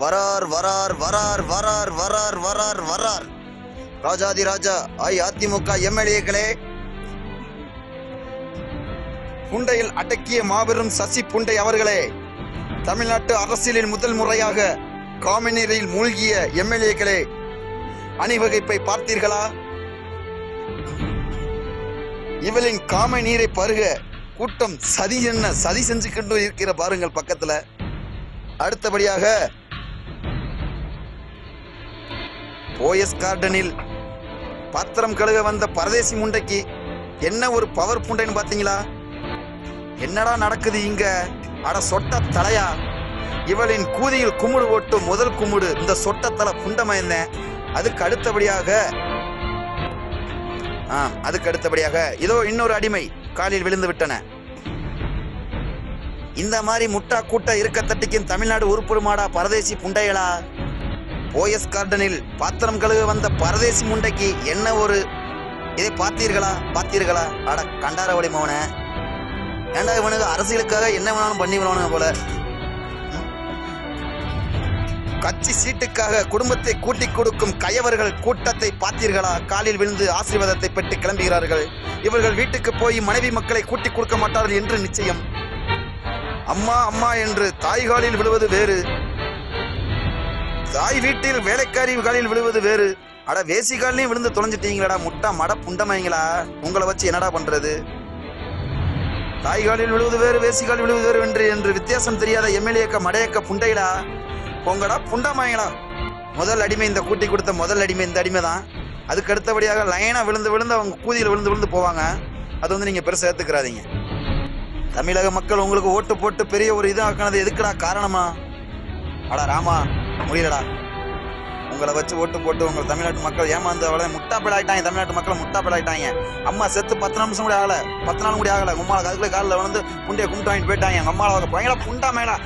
வரார் வரார் வரார் வரார் வரார் வரார் வரார். ராஜாதி ராஜா அஇஅதிமுக எம்எல்ஏக்களே. புண்டையில் அடக்கிய மாபெரும் சசி புண்டை அவர்களே தமிழ்நாட்டு அரசியலில் முதல் முறையாக காமினரில் மூழ்கிய எம்எல்ஏக்களே அணிவகுப்பை பார்த்தீர்களா? இவளின் காம நீரை பருக கூட்டம் சதி என்ன சதி செஞ்சுக்கிட்டு இருக்கிற பாருங்கள் பக்கத்துல. அடுத்தபடியாக போயஸ் கார்டனில் பாத்திரம் கழுவ வந்த பரதேசி முண்டைக்கு என்ன ஒரு பவர் புண்டைன்னு பாத்தீங்களா என்னடா நடக்குது இங்க? அட சொட்ட தலையா? இவளின் கூதியில் குமுடு ஓட்டு முதல் குமுடு இந்த சொட்டத்தலை புண்டமயந்தேன் அதுக்கு அடுத்தபடியாக ஆ அதுக்கு அடுத்தபடியாக இதோ இன்னொரு அடிமை காலில் விழுந்து விட்டன. இந்த மாதிரி முட்டா கூட்ட இருக்க தட்டிக்கும் தமிழ்நாடு உருப்படுமாடா பரதேசி புண்டைகளா? போயஸ் கார்டனில் பாத்திரம் கழுவ வந்த பரதேசி முண்டைக்கு என்ன ஒரு இதை பார்த்தீர்களா? பார்த்தீர்களா? அட கண்டாரவடி மவன. ஏண்டா இவனுக்கு அரசியலுக்காக என்ன வேணாலும் பண்ணி விடுவானுங்க போல? கட்சி சீட்டுக்காக குடும்பத்தை கூட்டி கொடுக்கும் கயவர்கள் கூட்டத்தை பார்த்தீர்களா? காலில் விழுந்து ஆசீர்வாதத்தை பெற்று கிளம்புகிறார்கள். இவர்கள் வீட்டுக்கு போய் மனைவி மக்களை கூட்டி கொடுக்க மாட்டார்கள் என்று நிச்சயம். அம்மா அம்மா என்று தாய்காலில் விழுவது வேறு. தாய் வீட்டில் வேலைக்காரி காலில் விழுவது வேறு. அட வேசி காலிலையும் விழுந்து தொலைஞ்சிட்டீங்களாடா முட்டா மட புண்டமைங்களா உங்களை வச்சு என்னடா பண்றது? தாய் காலில் விழுவது வேறு வேசி காலில் விழுவது வேறு என்று என்று வித்தியாசம் தெரியாத எம்எல்ஏக்க மடையக்க புண்டைகளா போங்கடா புண்டமாயங்களா? முதல் அடிமை இந்த கூட்டி கொடுத்த முதல் அடிமை இந்த அடிமை தான். அதுக்கு அடுத்தபடியாக லைனா விழுந்து விழுந்து அவங்க கூதியில் விழுந்து விழுந்து போவாங்க. அது வந்து நீங்க பெருசா ஏத்துக்கிறாதீங்க. தமிழக மக்கள் உங்களுக்கு ஓட்டு போட்டு பெரிய ஒரு இதாக்குனது எதுக்குடா காரணமா? அடா ராமா முடியலடா. உங்களை வச்சு ஓட்டு போட்டு உங்க தமிழ்நாட்டு மக்கள் ஏமாந்து அவளை முட்டாப்பிடாயிட்டாங்க தமிழ்நாட்டு மக்கள் முட்டாப்பிடாயிட்டாங்க அம்மா செத்து பத்து நிமிஷம் கூட ஆகல. பத்து நாள் கூட ஆகல. உம்மாவை அதுக்குள்ள காலில் வந்து புண்டைய கும்பிட்டு வாங்கிட்டு போயிட்டாங்க. எங்க அம்மாவை பயங்கர புண்டா மேடா